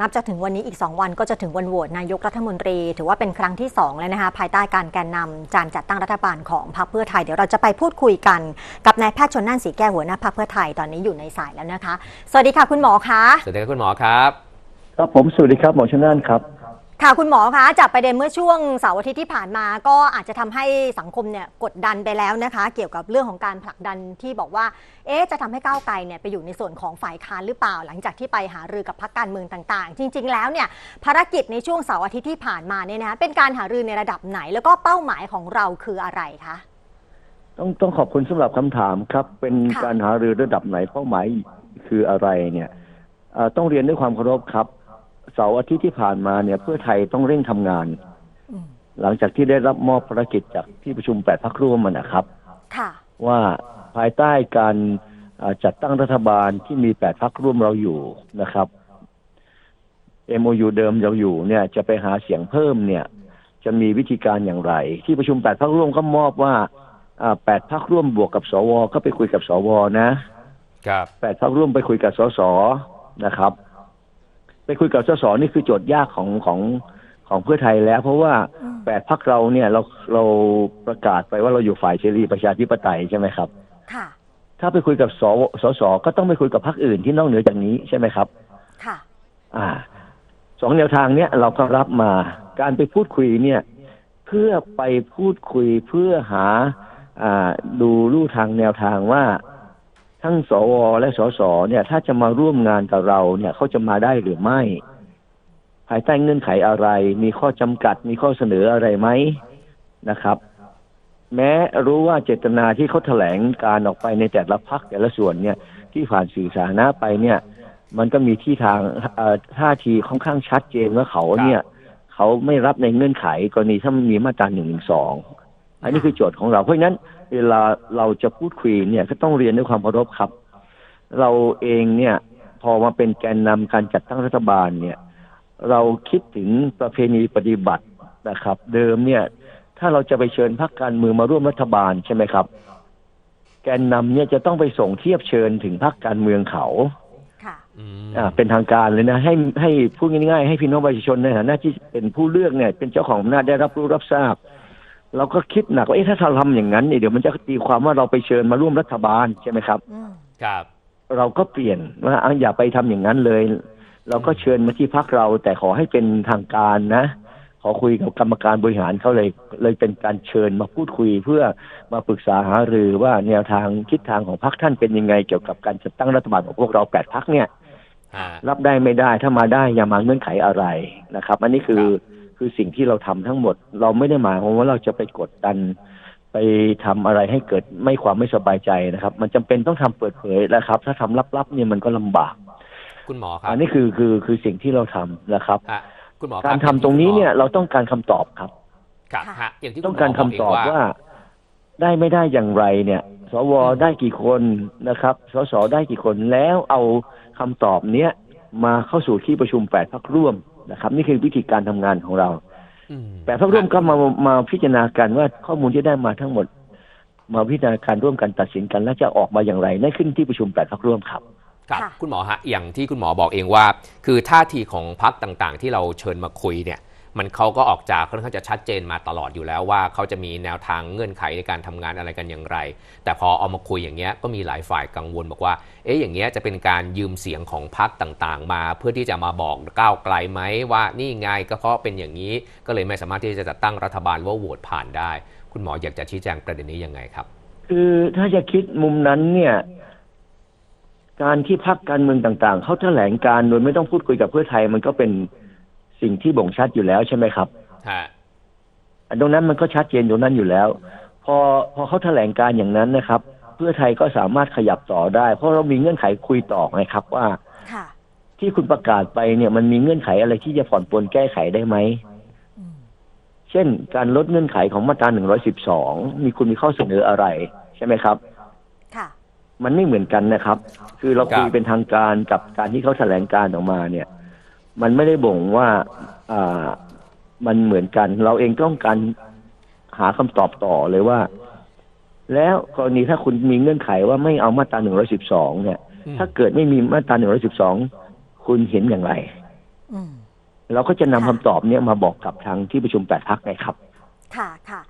นับจะถึงวันนี้อีก 2 วันก็จะถึงวันโหวตนายกรัฐมนตรี ถือว่าเป็นครั้งที่ 2 แล้วนะคะภายใต้การแกนนำการจัดตั้งรัฐบาลของพรรคเพื่อไทย เดี๋ยวเราจะไปพูดคุยกันกับนายแพทย์ชนน่านสีแก้วหัวหน้าพรรคเพื่อไทยตอนนี้อยู่ในสายแล้วนะคะ สวัสดีค่ะคุณหมอคะสวัสดีครับคุณหมอครับ ครับผมสวัสดีครับหมอชนน่านครับ ค่ะคุณหมอคะจากประเด็นเมื่อช่วงเสาร์อาทิตย์ที่ผ่านมา ก็อาจจะทำให้สังคมเนี่ยกดดันไปแล้วนะคะ เกี่ยวกับเรื่องของการผลักดันที่บอกว่า เอ๊ะจะทำให้ก้าวไกลเนี่ยไปอยู่ในส่วนของฝ่ายค้านหรือเปล่า หลังจากที่ไปหารือกับพรรคการเมืองต่างๆ จริง ๆ แล้วเนี่ยภารกิจในช่วงเสาร์อาทิตย์ที่ผ่านมาเนี่ยนะคะเป็นการหารือในระดับไหน แล้วก็เป้าหมายของเราคืออะไรคะต้องต้องขอบคุณสำหรับคำถามครับ เป็นการหารือระดับไหนเป้าหมายคืออะไรเนี่ยต้องเรียนด้วยความเคารพครับ เสาร์อาทิตย์ที่ผ่านมาเนี่ย เพื่อไทยต้องเร่งทำงานอืมหลังจากที่ได้รับมอบภารกิจจากที่ประชุมแปดพักร่วมมันนะครับค่ะว่าภายใต้การเอ่อจัดตั้งรัฐบาลที่มีแปดพักร่วมเราอยู่นะครับ MOU เดิมเราอยู่เนี่ย จะไปหาเสียงเพิ่มเนี่ย จะมีวิธีการอย่างไร ที่ประชุมแปดพักร่วมก็มอบว่าอ่าแปดพักร่วมบวกกับสวก็ไปคุยกับสวนะครับแปดพักร่วมไปคุยกับสสนะครับ ไปคุยกับสสนี่คือโจทย์ยากของของของเพื่อไทยแล้ว เพราะว่าอืมแปดพักเราเนี่ยเราเราประกาศไปว่าเราอยู่ฝ่ายเสรีประชาธิปไตยใช่ไหมครับ ค่ะ ถ้าไปคุยกับสวสสก็ต้องไปคุยกับพรรคอื่นที่นอกเหนือจากนี้ใช่ไหมครับ ค่ะ อ่าสองแนวทางเนี้ยเราก็รับมาการไปพูดคุยเนี่ยเพื่อไปพูดคุยเพื่อหาอ่าดูลู่ทางแนวทางว่า ทั้งสวและสสเนี่ย ถ้าจะมาร่วมงานกับเราเนี่ยเขาจะมาได้หรือไม่ ภายใต้เงื่อนไขอะไร มีข้อจำกัดมีข้อเสนออะไรไหมนะครับ แม้รู้ว่าเจตนาที่เขาแถลงการออกไปในแต่ละพักแต่ละส่วนเนี่ย ที่ผ่านสื่อสาธารณะไปเนี่ย มันก็มีที่ทางท่าทีค่อนข้างชัดเจนว่าเขาเนี่ยเขาไม่รับในเงื่อนไขกรณีถ้ามันมีมาตราหนึ่งหนึ่งสองอันนี้คือโจทย์ของเราเพราะฉะนั้น เวลาเราจะพูดคุยเนี่ยก็ต้องเรียนด้วยความเคารพครับ เราเองเนี่ย พอมาเป็นแกนนำการจัดตั้งรัฐบาลเนี่ย เราคิดถึงประเพณีปฏิบัตินะครับ เดิมเนี่ย ถ้าเราจะไปเชิญพรรคการเมืองมาร่วมรัฐบาลใช่ไหมครับ แกนนำเนี่ยจะต้องไปส่งเทียบเชิญถึงพรรคการเมืองเขาค่ะอืมอ่าเป็นทางการเลยนะ ให้ให้พูดง่ายๆให้พี่น้องประชาชนในฐานะที่เป็นผู้เลือกเนี่ย เป็นเจ้าของอำนาจได้รับรู้รับทราบ เราก็คิดหนักว่าเอ๊ะถ้าเราทำอย่างนั้นเนี่ยเดี๋ยวมันจะตีความว่าเราไปเชิญมาร่วมรัฐบาลใช่ไหมครับอืมครับ เราก็เปลี่ยนว่าอะอย่าไปทำอย่างนั้นเลย เราก็เชิญมาที่พักเรา แต่ขอให้เป็นทางการนะ ขอคุยกับกรรมการบริหารเขาเลยเลยเป็นการเชิญมาพูดคุยเพื่อมาปรึกษาหารือว่าแนวทางทิศทางของพรรคท่านเป็นยังไง เกี่ยวกับการจัดตั้งรัฐบาลของพวกเราแปดพักเนี่ยฮะรับได้ไม่ได้ถ้ามาได้อย่ามาเงื่อนไขอะไรนะครับ อันนี้คือคื อสิ่งที่เราทำทั้งหมด เราไม่ได้หมายความว่าเราจะไปกดดัน ไปทำอะไรให้เกิดไม่ความไม่สบายใจนะครับ มันจำเป็นต้องทำเปิดเผยนะครับ ถ้าทำลับๆเนี่ยมันก็ลำบาก คุณหมอครับอันนี้คือคือคือสิ่งที่เราทำนะครับฮะคุณหมอคบการทำตรงนี้เนี่ยเราต้องการคำตอบครับครับค่ะฮะอย่างที่ต้องณหมการคำเงตอบว่า ได้ไม่ได้อย่างไรเนี่ย สวได้กี่คนนะครับ สสได้กี่คนแล้วเอาคำตอบเนี้ยมาเข้าสู่ที่ประชุมแปดพักร่วม นะครับ นี่คือวิธีการทำงานของเราอืมแปดพักร่วมก็มามาพิจารณากันว่าข้อมูลที่ได้มาทั้งหมด มาพิจารณาการร่วมกันตัดสินกัน และจะออกมาอย่างไรนั่นขึ้นที่ประชุมแปดพักร่วมครับครับค่ะคุณหมอฮะอย่างที่คุณหมอบอกเองว่า คือท่าทีของพักต่างๆ ที่เราเชิญมาคุยเนี่ย มันเขาก็ออกจากค่อนข้างจะชัดเจนมาตลอดอยู่แล้วว่าเขาจะมีแนวทางเงื่อนไขในการทำงานอะไรกันอย่างไร แต่พอเอามาคุยอย่างเงี้ยก็มีหลายฝ่ายกังวลบอกว่า เอ๊ะอย่างเงี้ยจะเป็นการยืมเสียงของพักต่างๆ มาเพื่อที่จะมาบอกก้าวไกลไหมว่านี่ไงก็เพราะเป็นอย่างนี้ก็เลยไม่สามารถที่จะจัดตั้งรัฐบาลว่าโหวตผ่านได้ คุณหมออยากจะชี้แจงประเด็นนี้ยังไงครับ คือถ้าจะคิดมุมนั้นเนี่ยการที่พักการเมืองต่างๆ เขาแถลงการโดยไม่ต้องพูดคุยกับเพื่อไทยมันก็เป็น สิ่งที่บ่งชัดอยู่แล้วใช่ไหมครับฮะอันตรงนั้นมันก็ชัดเจนตรงนั้นอยู่แล้ว พอพอเขาแถลงการอย่างนั้นนะครับ เพื่อไทยก็สามารถขยับต่อได้ เพราะเรามีเงื่อนไขคุยต่อไงครับว่าค่ะที่คุณประกาศไปเนี่ยมันมีเงื่อนไขอะไรที่จะผ่อนปลนแก้ไขได้ไหมอืมเช่น การลดเงื่อนไขของมาตรา112มีคุณมีข้อเสนออะไร ใช่ไหมครับ ค่ะ มันไม่เหมือนกันนะครับ คือเราคุยครับเป็นทางการกับการที่เขาแถลงการออกมาเนี่ย มันไม่ได้บ่งว่าอ่ามันเหมือนกัน เราเองต้องการหาคำตอบต่อเลยว่า แล้วกรณีถ้าคุณมีเงื่อนไขว่าไม่เอามาตรา112เนี่ยอืมถ้าเกิดไม่มีมาตรา112คุณเห็นอย่างไรอืมเราก็จะนำค่ะคำตอบเนี้ยมาบอกกับทางที่ประชุมแปดพักไงครับ ค่ะค่ะ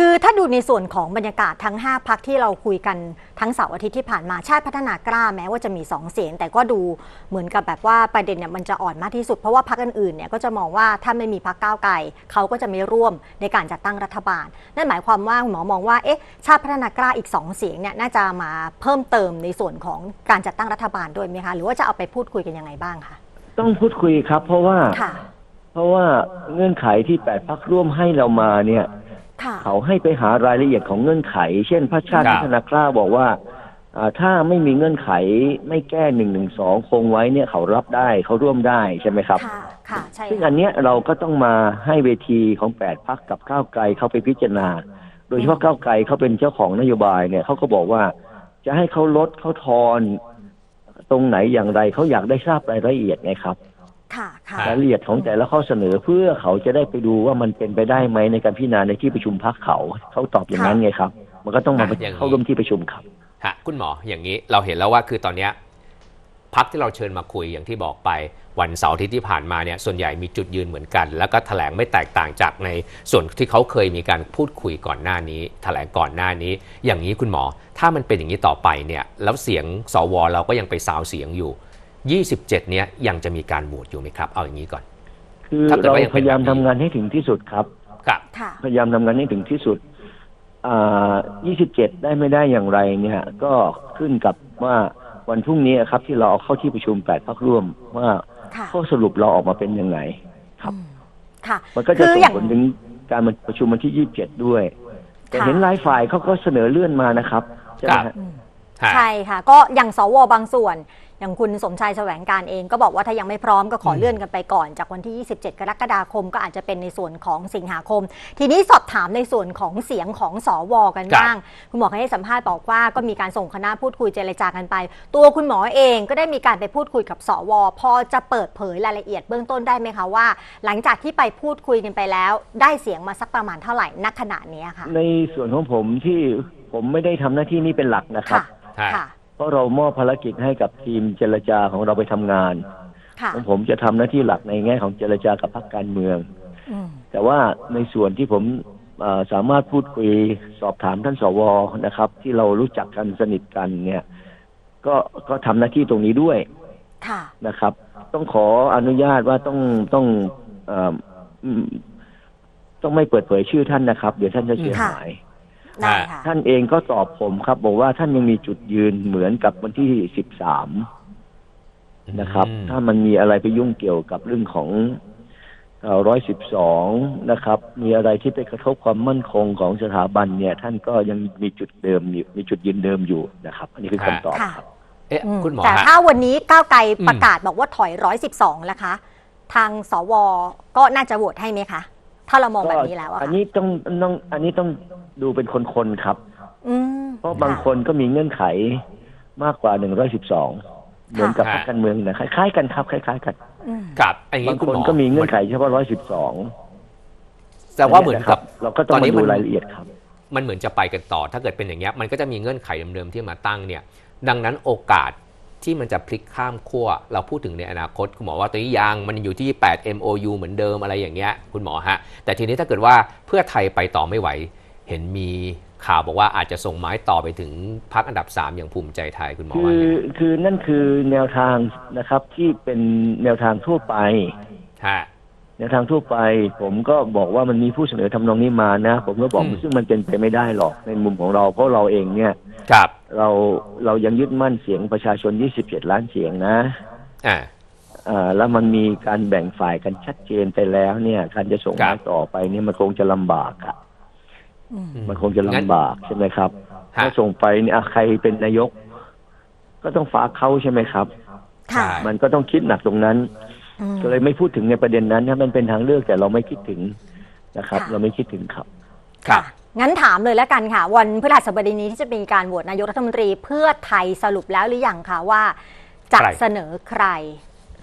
คือถ้าดูในส่วนของบรรยากาศทั้ง 5พักที่เราคุยกันทั้งเสาร์อาทิตย์ที่ผ่านมาชาติพัฒนากล้าแม้ว่าจะมี 2 เสียง แต่ก็ดูเหมือนกับแบบว่าประเด็นเนี่ยมันจะอ่อนมากที่สุดเพราะว่าพักอื่นๆเนี่ยก็จะมองว่าถ้าไม่มีพักก้าวไกลเขาก็จะไม่ร่วมในการจัดตั้งรัฐบาล นั่นหมายความว่าคุณหมอมองว่าเอ๊ะชาติพัฒนากล้าอีก 2 เสียงเนี่ยน่าจะมาเพิ่มเติมในส่วนของการจัดตั้งรัฐบาลด้วยไหมคะหรือว่าจะเอาไปพูดคุยกันยังไงบ้างคะต้องพูดคุยครับ เพราะว่าค่ะเพราะว่าเงื่อนไขที่แปดพักร่วมให้เรามาเนี่ยค่ะ เขาให้ไปหารายละเอียดของเงื่อนไข เช่นพระชาติครับพัฒนากล้าบอกว่าอ่าถ้าไม่มีเงื่อนไขไม่แก้หนึ่งหนึ่งสองคงไว้เนี่ยเขารับได้เขาร่วมได้ใช่ไหมครับค่ะค่ะใช่ซึ่งค่ะอันเนี้ยเราก็ต้องมาให้เวทีของแปดพักกับก้าวไกลเข้าไปพิจารณา โดยเฉพาะก้าวไกลเขาเป็นเจ้าของนโยบายเนี่ยเขาก็บอกว่า จะให้เขาลดเขาทอน ตรงไหนอย่างไรเขาอยากได้ทราบรายละเอียดไงครับค่ะค่ะ รายละเอียดของแต่ละข้อเสนอเพื่อเขาจะได้ไปดูว่ามันเป็นไปได้ไหมในการพิจารณาในที่ประชุมพักเขาเขาตอบอย่างนั้นไงครับ มันก็ต้องมาอะอย่างนี้เข้าร่วมที่ประชุมครับฮะคุณหมออย่างนี้เราเห็นแล้วว่าคือตอนเนี้ยพักที่เราเชิญมาคุยอย่างที่บอกไปวันเสาร์อาทิตย์ที่ผ่านมาเนี่ยส่วนใหญ่มีจุดยืนเหมือนกัน แล้วก็แถลงไม่แตกต่างจากในส่วนที่เขาเคยมีการพูดคุยก่อนหน้านี้แถลงก่อนหน้านี้ อย่างนี้คุณหมอ ถ้ามันเป็นอย่างนี้ต่อไปเนี่ยแล้วเสียงสวเราก็ยังไปซาวเสียงอยู่ 27 เนี้ยยังจะมีการโหวตอยู่ไหมครับ เอาอย่างนี้ก่อน คือถ้าเกิดเราว่ายังพเป็นยายามแบบนี้ทำงานให้ถึงที่สุดครับ ครับ ค่ะ พยายามทำงานให้ถึงที่สุดอ่า27 ได้ไม่ได้อย่างไรเนี่ย ก็ขึ้นกับว่าวันพรุ่งนี้ครับ ที่เราเอาเข้าที่ประชุมแปดพักร่วม ว่าค่ะ ข้อสรุปเราออกมาเป็นยังไง ครับ อืมค่ะมันก็จะคือส่องย่าง ผลถึงการประชุมวันที่ 27 ด้วย แต่ค่ะ เห็นหลายฝ่ายเขาก็เสนอเลื่อนมานะครับใช่ไหมครัฮะบอืมฮะ ใช่ค่ะ ก็อย่างสวบางส่วน อย่างคุณสมชายแสวงการเองก็บอกว่าถ้ายังไม่พร้อมก็ขอเลื่อนกันไปก่อน จากวันที่ 27 กรกฎาคมก็อาจจะเป็นในส่วนของสิงหาคม ทีนี้สอบถามในส่วนของเสียงของสวกันครับบ้าง คุณหมอเคยให้สัมภาษณ์บอกว่าก็มีการส่งคณะพูดคุยเจรจากันไป ตัวคุณหมอเองก็ได้มีการไปพูดคุยกับสว พอจะเปิดเผยรายละเอียดเบื้องต้นได้ไหมคะว่า หลังจากที่ไปพูดคุยกันไปแล้ว ได้เสียงมาสักประมาณเท่าไหร่ณขณะนี้ค่ะในส่วนของผมที่ผมไม่ได้ทำหน้าที่นี้เป็นหลักนะครับค่ะฮะค่ะ เพราะเรามอบภารกิจให้กับทีมเจรจาของเราไปทำงานค่ะของผมจะทำหน้าที่หลักในแง่ของเจรจากับพรรคการเมืองอืมแต่ว่าในส่วนที่ผมเอ่อสามารถพูดคุยสอบถามท่านสวนะครับ ที่เรารู้จักกันสนิทกันเนี่ย ก็ก็ทำหน้าที่ตรงนี้ด้วยค่ะนะครับ ต้องขออนุญาตว่าต้องต้องเอ่ออืมต้องไม่เปิดเผยชื่อท่านนะครับ เดี๋ยวท่านจะเสียค่ะหาย ได้ค่ะ ท่านเองก็ตอบผมครับ บอกว่าท่านยังมีจุดยืนเหมือนกับวันที่สิบสามนะครับอืมถ้ามันมีอะไรไปยุ่งเกี่ยวกับเรื่องของร้อยสิบสองนะครับ มีอะไรที่ไปกระทบความมั่นคงของสถาบันเนี่ย ท่านก็ยังมีจุดเดิมอยู่มีจุดยืนเดิมอยู่นะครับ อันนี้คือคำตอบค่ะครับเอ๊ะอืมคุณหมอแต่ฮะถ้าวันนี้ก้าวไกลอืมประกาศบอกว่าถอย112แล้วคะ ทางสวก็น่าจะโหวตให้ไหมคะ ถ้าเรามองแบบนี้แล้วอะอันค่ะนี้ต้องต้องอันนี้ต้อง ดูเป็นคนๆครับ อืมเพราะบางคนก็มีเงื่อนไขมากกว่าหนึ่งร้อยสิบสองเหมือนกับพรรคการเมืองนะคล้ายๆกันครับคล้าย ๆ กัน อืมครับอันนี้บางคุณคนหมอก็มีเงื่อนไขเฉพาะร้อยสิบสองแต่ว่าเหมือนกับ เราก็ต้องตอนนี้มาดูมัน รายละเอียดครับ มันเหมือนจะไปกันต่อ ถ้าเกิดเป็นอย่างเงี้ยมันก็จะมีเงื่อนไขเดิมๆที่มาตั้งเนี่ย ดังนั้นโอกาสที่มันจะพลิกข้ามขั้วเราพูดถึงในอนาคต คุณหมอว่าตัวนี้ยังมันอยู่ที่ 8 MOU เหมือนเดิมอะไรอย่างเงี้ยคุณหมอฮะ แต่ทีนี้ถ้าเกิดว่าเพื่อไทยไปต่อไม่ไหว เห็นมีข่าวบอกว่าอาจจะส่งไม้ต่อไปถึงพักอันดับ3อย่างภูมิใจไทยคุณหมอคืว่าอไงคือนั่นคือแนวทางนะครับที่เป็นแนวทางทั่วไปฮะแนวทางทั่วไป ผมก็บอกว่ามันมีผู้เสนอทำนองนี้มานะ ผมก็บอกอืมซึ่งมันเป็นไปไม่ได้หรอกในมุมของเรา เพราะเราเองเนี่ยครับเราเรายังยึดมั่นเสียงประชาชน 27 ล้านเสียงนะอ่าอ่าแล้วมันมีการแบ่งฝ่ายกันชัดเจนไปแล้วเนี่ยการจะส่งครับไม้ต่อไปเนี่ยมันคงจะลำบากอะอื มมันคงจะลำบากใช่ไหมครับฮะถ้าส่งไปเนี่ยอะใครเป็นนายก ก็ต้องฝากเขาใช่ไหมครับค่ะใช่มันก็ต้องคิดหนักตรงนั้นอืมก็เลยไม่พูดถึงในประเด็นนั้นนะมันเป็นทางเลือกแต่เราไม่คิดถึงนะครับค่ะเราไม่คิดถึงครับครับงั้นถามเลยแล้วกันค่ะ วันพฤหัสบดีนี้ที่จะมีการโหวตนายกรัฐมนตรีเพื่อไทยสรุปแล้วหรือยังคะว่าจะใครเสนอใคร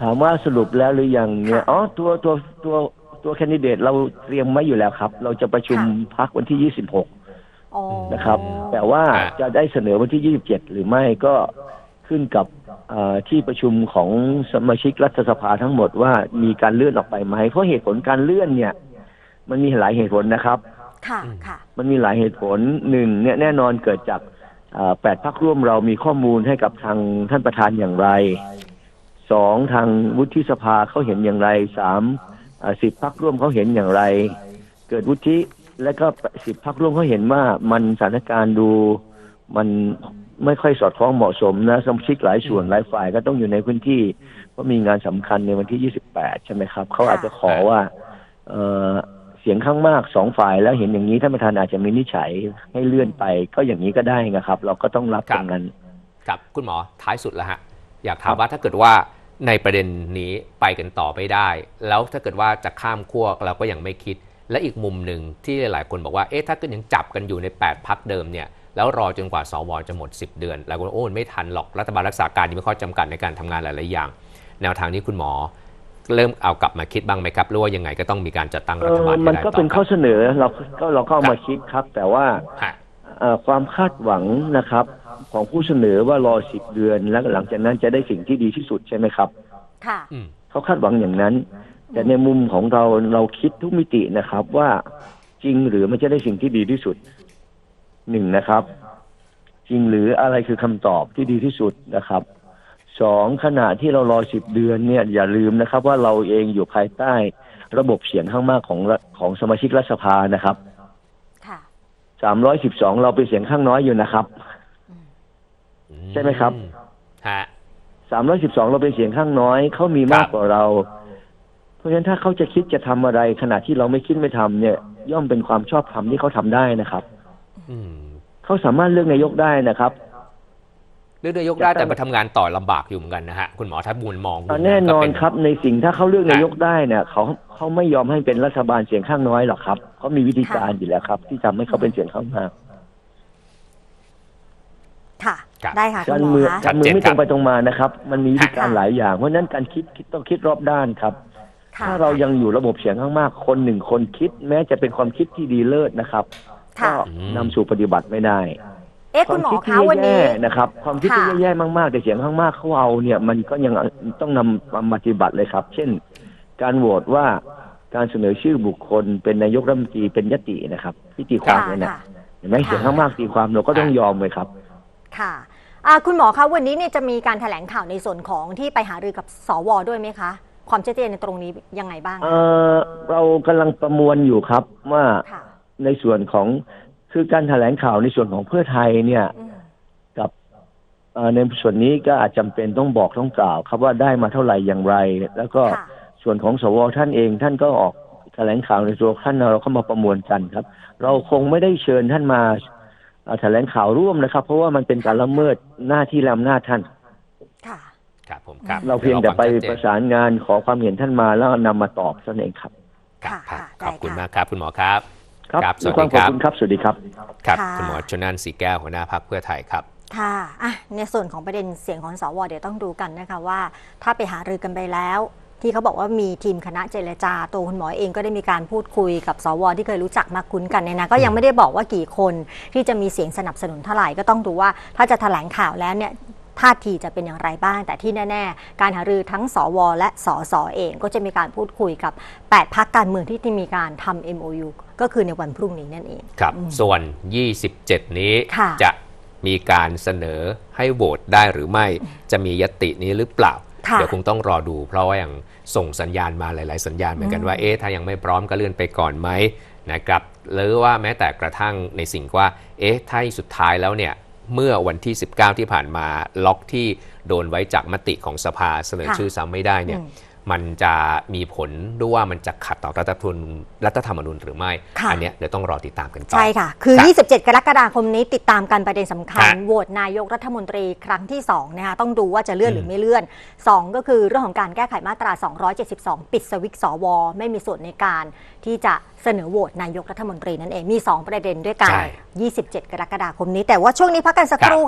ถามว่าสรุปแล้วหรือยังเนี่ยค่ะอ๋อตัวตัวตัว ตัวแคนดิเดตเราเตรียมไว้อยู่แล้วครับ เราจะประชุมค่ะพักวันที่ 26อ๋อนะครับ แต่ว่าอ่าจะได้เสนอวันที่ 27 หรือไม่ก็ขึ้นกับเอ่อที่ประชุมของสมาชิกรัฐสภาทั้งหมดว่ามีการเลื่อนออกไปไหมเพราะเหตุผลการเลื่อนเนี่ย มันมีหลายเหตุผลนะครับ ค่ะอืมค่ะ มันมีหลายเหตุผลหนึ่งเนี่ยแน่นอนเกิดจากเอ่อแปดพักร่วมเรามีข้อมูลให้กับทางท่านประธานอย่างไรสองทางวุฒิสภาเขาเห็นอย่างไรสาม สิบพักร่วมเขาเห็นอย่างไร เกิดวุฒิและก็สิบพักร่วมเขาเห็นว่ามันสถานการณ์ดูมันไม่ค่อยสอดคล้องเหมาะสมนะสมาชิกหลายส่วนหลายฝ่ายก็ต้องอยู่ในพื้นที่เพราะมีงานสำคัญในวันที่ 28 ใช่ไหมครับ เขาอาจจะขอว่า เอ่อเสียงข้างมากสองฝ่ายแล้วเห็นอย่างนี้ท่านประธานอาจจะมีนิจฉัยให้เลื่อนไป ก็อย่างนี้ก็ได้นะครับ เราก็ต้องรับครัตบรงนั้นครับคุณหมอท้ายสุดแล้วฮะอยากถามว่าถ้าเกิดว่า ในประเด็นนี้ไปกันต่อไม่ได้ แล้วถ้าเกิดว่าจะข้ามขั้วเราก็ยังไม่คิด และอีกมุมหนึ่งที่หลายๆคนบอกว่าเอ๊ะถ้าเกิดยังจับกันอยู่ใน 8พักเดิมเนี่ยแล้วรอจนกว่าสวจะหมด 10 เดือนหลายคนโอ้ไม่ทันหรอกรัฐบาลรักษาการยังมีข้อจำกัดในการทำงานหลาย ๆ อย่าง แนวทางนี้คุณหมอ เริ่มเอากลับมาคิดบ้างไหมครับหรือว่ายังไงก็ต้องมีการจัดตั้งเอรัฐบาลอให้มันได้ก็ต่อเป็นคข้อรับเสนอเราก็เราก็เอามาคิดครับ แต่ว่าฮะเอ่อความคาดหวังนะครับ ของผู้เสนอว่ารอสิบเดือน แล้วหลังจากนั้นจะได้สิ่งที่ดีที่สุดใช่ไหมครับ ค่ะอืมเขาคาดหวังอย่างนั้น แต่ในมุมของเราเราคิดทุกมิตินะครับ ว่าจริงหรือมันจะได้สิ่งที่ดีที่สุดหนึ่งนะครับ จริงหรืออะไรคือคำตอบที่ดีที่สุดนะครับสองขณะที่เรารอสิบเดือนเนี่ยอย่าลืมนะครับ ว่าเราเองอยู่ภายใต้ระบบเสียงข้างมากของรัฐของสมาชิกรัฐสภานะครับค่ะสามร้อยสิบสองเราเป็นเสียงข้างน้อยอยู่นะครับ ใช่ไหมครับฮะสามร้อยสิบสองเราเป็นเสียงข้างน้อย เขามีมากครับกว่าเรา เพราะฉะนั้นถ้าเขาจะคิดจะทำอะไร ขณะที่เราไม่คิดไม่ทำเนี่ย ย่อมเป็นความชอบธรรมที่เขาทำได้นะครับ อืมเขาสามารถเลือกนายกได้นะครับเลือกนายกได้แต่มาทำงานต่อลำบากอยู่เหมือนกันนะฮะคุณหมอถ้ามูลมองมุมแน่นอนก็เป็ครับในสิ่งถ้าเขาเลือกนายกได้เนี่ยเขาเขาไม่ยอมให้เป็นรัฐบาลเสียงข้างน้อยหรอกครับเขามีวิธีการอยู่แล้วครับ ที่ทำให้เขาเป็นเสียงข้างมากค่ะครับ ได้ค่ะคุการณหมอเมืองคะการเมืองไม่ชัดเจนครับตรงไปตรงมานะครับ มันมีวิธีการค่ะหลายอย่าง เพราะฉะนั้นการคิดคิดต้องคิดรอบด้านครับ ค่ะถ้าเรายังอยู่ระบบเสียงข้างมากคนหนึ่งคนคิด แม้จะเป็นความคิดที่ดีเลิศนะครับค่ะก็นำสู่ปฏิบัติไม่ได้เอ๊ะคคุวาณมหมอคิดที่คะวันนี้ แย่ๆนะครับ ความคิดที่ค่ะ แย่ๆมากๆ แต่เสียงข้างมากเขาเอาเนี่ย มันก็ยังต้องนำมาปฏิบัติเลยครับ เช่น การโหวตว่าการเสนอชื่อบุคคล เป็นนายกรัฐมนตรีเป็นยตินะครับที่ตีความค่ะเนี่ยนะค่ะ เห็นไหมเสียงข้างมากตีความเราก็ต้องยอมเลยครับ ค่ะอ่า คุณหมอคะวันนี้เนี่ยจะมีการแถลงข่าวในส่วนของที่ไปหารือกับสวด้วยไหมคะ ความชัดเจนในตรงนี้ยังไงบ้างเออเรากำลังประมวลอยู่ครับว่าค่ะในส่วนของคือการแถลงข่าวในส่วนของเพื่อไทยเนี่ยอืมกับเอ่อในส่วนนี้ก็อาจจำเป็นต้องบอกต้องกล่าว ครับว่าได้มาเท่าไหร่อย่างไร แล้วก็ค่ะส่วนของสวท่านเองท่านก็ออกแถลงข่าวในตัวท่านเราเข้ามาประมวลกันครับ เราคงไม่ได้เชิญท่านมาเอ่อ แถลงข่าวร่วมนะครับ เพราะว่ามันเป็นการละเมิดหน้าที่และอำนาจท่านค่ะครับผมครับเราเพียงแต่ไปดี๋วปควระสานงานขอความเห็นท่านมาแล้วนำมาตอบเท่านั้นเองครับครับค่ะครับขอบคุณได้ค่ะมากครับ คุณหมอครับครับครับสวัด้สวยดีความขอบครับคุณครับ สวัสดีครับ ครับค่ะคุณหมอชนนันท์สีแก้วหัวหน้าพักเพื่อไทยครับ ค่ะอะในส่วนของประเด็นเสียงของสวเดี๋ยวต้องดูกันนะคะว่า ถ้าไปหารือกันไปแล้ว ที่เขาบอกว่ามีทีมคณะเจรจาตัวคุณหมอเองก็ได้มีการพูดคุยกับสวที่เคยรู้จักมาคุ้นกันเนี่ยนะก็ยังไม่ได้บอกว่ากี่คนที่จะมีเสียงสนับสนุนเท่าไหร่ก็ต้องดูว่า ถ้าจะแถลงข่าวแล้วเนี่ยท่าทีจะเป็นอย่างไรบ้าง แต่ที่แน่ ๆ การหารือทั้งสว และสสเองก็จะมีการพูดคุยกับ 8พักการเมืองที่ที่มีการทำ MOU ก็คือในวันพรุ่งนี้นั่นเองครับ ส่วน 27 นี้ค่ะจะมีการเสนอให้โหวตได้หรือไม่จะมียตินี้หรือเปล่าค่ะ เดี๋ยวคงต้องรอดู เพราะว่าอย่างส่งสัญญาณมาหลาย ๆ สัญญาณเหมือนกันว่าเอ๊ะถ้ายังไม่พร้อมก็เลื่อนไปก่อนไหมนะครับหรือว่าแม้แต่กระทั่งในสิ่งว่าเอ๊ะถ้าสุดท้ายแล้วเนี่ยเมื่อวันที่ 19 ที่ผ่านมาล็อกที่โดนไว้จากมติของสภาเสนอค่ะชื่อซ้ำไม่ได้เนี่ยอื มมันจะมีผลด้วยว่ามันจะขัดต่อรัฐธรรมนูญรัฐธรรมนูญหรือไม่ ค่ะ อันเนี้ยเดี๋ยวต้องรอติดตามกันต่อ ใช่ค่ะ คือครับ27 กรกฎาคมนี้ติดตามกันประเด็นสำคัญ ฮะโหวตนายกรัฐมนตรีครั้งที่2นะคะ ต้องดูว่าจะเลื่อนอืมหรือไม่เลื่อน 2 ก็คือเรื่องของการแก้ไขมาตรา 272 ปิดสวิตช์สว ไม่มีส่วนในการที่จะเสนอโหวตนายกรัฐมนตรีนั่นเอง มี 2 ประเด็นด้วยกัน ใช่27 กรกฎาคมนี้ แต่ว่าช่วงนี้พักกันสักครู่